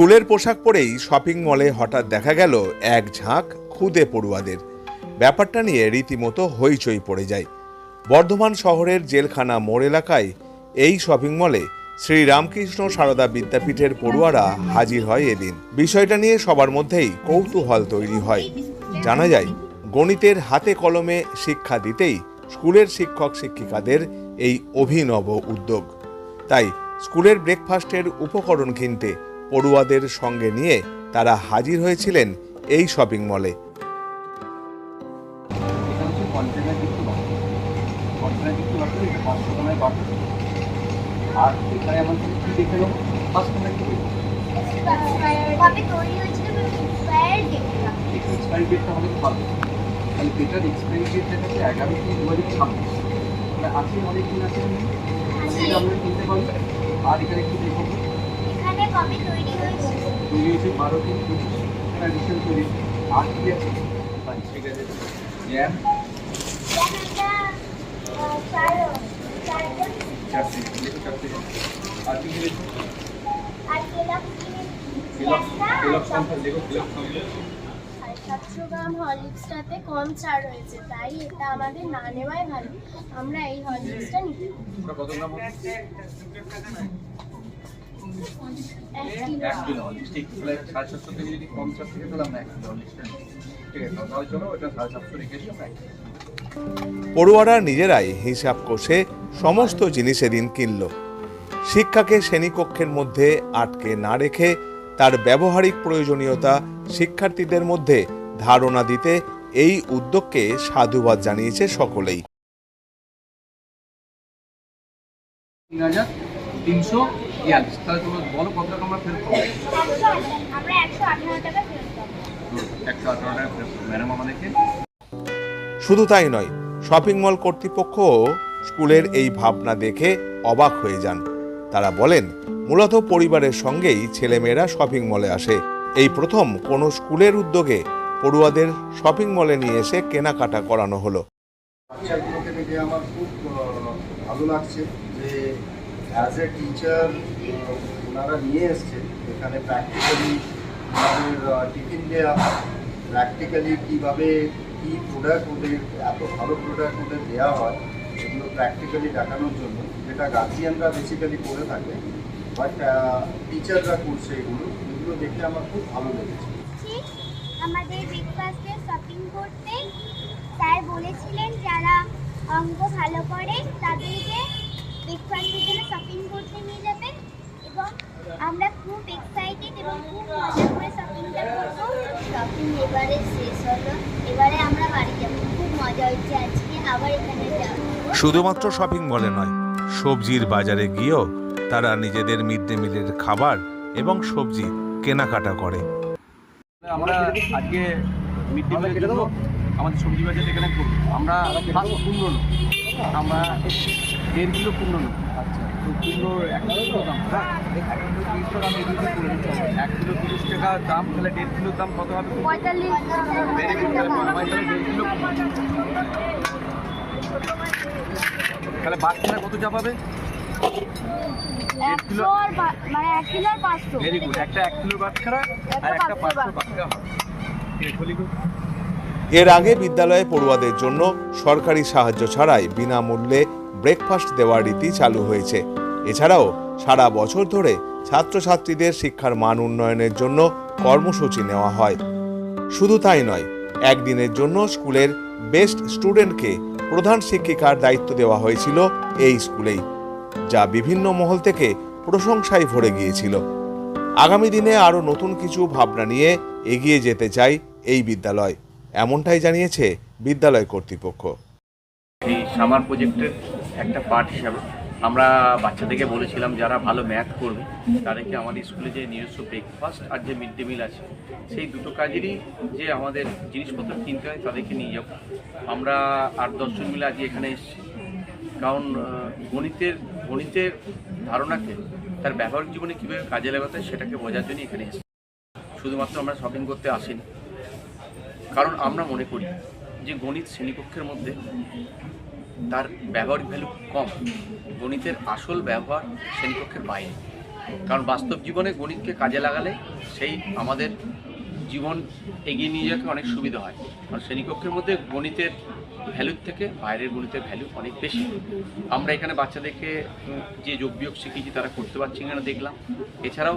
স্কুলের পোশাক পরেই শপিং মলে হঠাৎ দেখা গেল এক ঝাঁক খুদে পড়ুয়াদের। ব্যাপারটা নিয়ে রীতিমতো হইচই পড়ে যায়। বর্ধমান শহরের জেলখানা মোড় এলাকায় এই শপিং মলে শ্রী রামকৃষ্ণ সারদা বিদ্যাপীঠের পড়ুয়ারা হাজির হয় এদিন। বিষয়টা নিয়ে সবার মধ্যেই কৌতূহল তৈরি হয়। জানা যায়, গণিতের হাতে কলমে শিক্ষা দিতেই স্কুলের শিক্ষক শিক্ষিকাদের এই অভিনব উদ্যোগ। তাই স্কুলের ব্রেকফাস্টের উপকরণ কিনতে পড়ুয়াদের সঙ্গে নিয়ে তারা হাজির হয়েছিলেন এই শপিং মলে। আর এখানে কী দেখব এখানে কবে তৈরি হয়েছিল তৈরি হয়েছে বারো তিন পঁচিশ এটা রিসেন্ট তৈরি আর কি আছে। আচ্ছা, ঠিক আছে। জ্যাম চার আর কি সংখ্যা সাতশো গ্রাম হরলিক্সটাতে কম ছাড় রয়েছে তাই এটা আমাদের না নেওয়াই ভালো। আমরা এই হরলিক্সটা নিতে কত গ্রাম হচ্ছে এক কিলো এক ঠিক তাহলে সাড়ে সাতশো থেকে যদি কম থেকে পেলাম না এক কিলো হলিক্সটা ঠিক আছে তাহলে চলো ওটা সাড়ে সাতশো রেখে এসো এক পড়ুয়ারা নিজেরাই হিসাব কষে সমস্ত জিনিস এদিন কিনল। শিক্ষাকে শ্রেণীকক্ষের মধ্যে আটকে না রেখে তার ব্যবহারিক প্রয়োজনীয়তা শিক্ষার্থীদের মধ্যে ধারণা দিতে এই উদ্যোগকে সাধুবাদ জানিয়েছে সকলেই। তিন হাজার তিনশো বিয়াল্লিশ তাহলে তোমরা বলো কত টাকা আমরা ফেরত পাবো? আমরা একশো আঠারো টাকা ফেরত পাবো। একশো আঠারো টাকা ফেরত ম্যাডাম আমাদেরকে? শুধু তাই নয় শপিং মল কর্তৃপক্ষও স্কুলের এই ভাবনা দেখে অবাক হয়ে যান। তারা বলেন মূলত পরিবারের সঙ্গেই ছেলেমেয়েরা শপিং মলে আসে। এই প্রথম কোনো স্কুলের উদ্যোগে পড়ুয়াদের শপিং মলে নিয়ে এসে কেনাকাটা করানো হলো। বাচ্চাগুলোকে দেখে আমার খুব ভালো লাগছে যে অ্যাজ এ টিচার ওনারা নিয়ে এসছে এখানে প্র্যাকটিক্যালি ওনাদের টিফিন দেওয়া হয়। প্র্যাকটিক্যালি কীভাবে, কী প্রোডাক্ট ওদের, এত ভালো প্রোডাক্ট ওদের দেওয়া হয়, এগুলো প্র্যাকটিক্যালি দেখানোর জন্য। যেটা গার্জিয়ানরা বেসিক্যালি করে থাকে বাট টিচাররা করছে এগুলো। এগুলো দেখে আমার খুব ভালো লেগেছে। আমাদের ব্রেকফাস্টে শপিং করতে স্যার বলেছিলেন যারা অঙ্ক ভালো করে তাদেরকে ব্রেকফাস্টের শপিং করতে নিয়ে যাবেন এবং আমরা খুব এক্সাইটেড এবং খুব মজা করে শপিংটা করব। শপিং এবারে শেষ হলো। এবারে আমরা বাড়ি যাব। খুব মজা হচ্ছে আজকে। আবার এখানে যাব। শুধুমাত্র শপিং মলে নয় সবজির বাজারে গিয়েও তারা নিজেদের মিড ডে মিলের খাবার এবং সবজি কেনাকাটা করে। আমরা আজকে মিড ডে মিলের জন্য আমাদের সবজি বাজার এখানে করব আমরা ফার্স্ট আমরা দেড় কিলো কুমড়ো নেব আচ্ছা। এক কিলো দাম। হ্যাঁ এক কিলো তিরিশ টাকা দাম তাহলে দেড় কিলোর দাম কত হবে? পঁয়তাল্লিশ তাহলে আমার দেড় কিলো তাহলে বাচ্চারা কত চা পাবে মানে ভেরি গুড একটা এক কিলো বাচ্চারা আর একটা পাঁচশো বাচ্চা। হবে। ঠিক আছে খুলি গো। এর আগে বিদ্যালয়ে পড়ুয়াদের জন্য সরকারি সাহায্য ছাড়াই বিনামূল্যে ব্রেকফাস্ট দেওয়ার রীতি চালু হয়েছে। এছাড়াও সারা বছর ধরে ছাত্রছাত্রীদের শিক্ষার মান উন্নয়নের জন্য কর্মসূচি নেওয়া হয়। শুধু তাই নয়, একদিনের জন্য স্কুলের বেস্ট স্টুডেন্টকে প্রধান শিক্ষিকার দায়িত্ব দেওয়া হয়েছিল এই স্কুলেই, যা বিভিন্ন মহল থেকে প্রশংসায় ভরে গিয়েছিল। আগামী দিনে আরও নতুন কিছু ভাবনা নিয়ে এগিয়ে যেতে চাই এই বিদ্যালয়, এমনটাই জানিয়েছে বিদ্যালয় কর্তৃপক্ষ। এই সামার প্রজেক্টের একটা পার্ট হিসাবে। আমরা বাচ্চাদেরকে বলেছিলাম, যারা ভালো ম্যাথ করবে, তাদেরকে আমাদের স্কুলে যে নিজস্ব ব্রেকফাস্ট আর যে মিড ডে মিল আছে, সেই দুটো কাজেরই যে আমাদের জিনিসপত্র কিনতে হয়, তাদেরকে নিয়ে যাব। আমরা আট দশজন মিলে আজকে এখানে এসেছি। কারণ গণিতের গণিতের ধারণাকে, তার ব্যবহারিক জীবনে কীভাবে কাজে লাগাতে সেটাকে বোঝার জন্য এখানে এসেছি। শুধুমাত্র আমরা শপিং করতে আসিনি। কারণ আমরা মনে করি যে গণিত শ্রেণীকক্ষের মধ্যে তার ব্যবহারিক ভ্যালু কম। গণিতের আসল ব্যবহার শ্রেণীকক্ষের বাইরে। কারণ বাস্তব জীবনে গণিতকে কাজে লাগালে সেই আমাদের জীবন এগিয়ে নিয়ে যাওয়াকে অনেক সুবিধা হয়। কারণ শ্রেণীকক্ষের মধ্যে গণিতের ভ্যালুর থেকে বাইরের গণিতের ভ্যালু অনেক বেশি। আমরা এখানে বাচ্চাদেরকে যে যোগ বিয়োগ শিখিয়েছি তারা করতে পারছি কিনা দেখলাম। এছাড়াও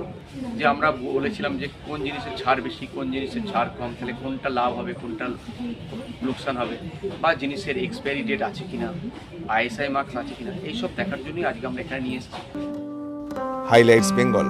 যে আমরা বলেছিলাম যে কোন জিনিসের ছাড় বেশি, কোন জিনিসের ছাড় কম, তাহলে কোনটা লাভ হবে, কোনটা লোকসান হবে, বা জিনিসের এক্সপায়ারি ডেট আছে কিনা আইএসআই মার্কস আছে কিনা, এইসব দেখার জন্যই আজকে আমরা এখানে নিয়ে এসেছি। হাইলাইটস বেঙ্গল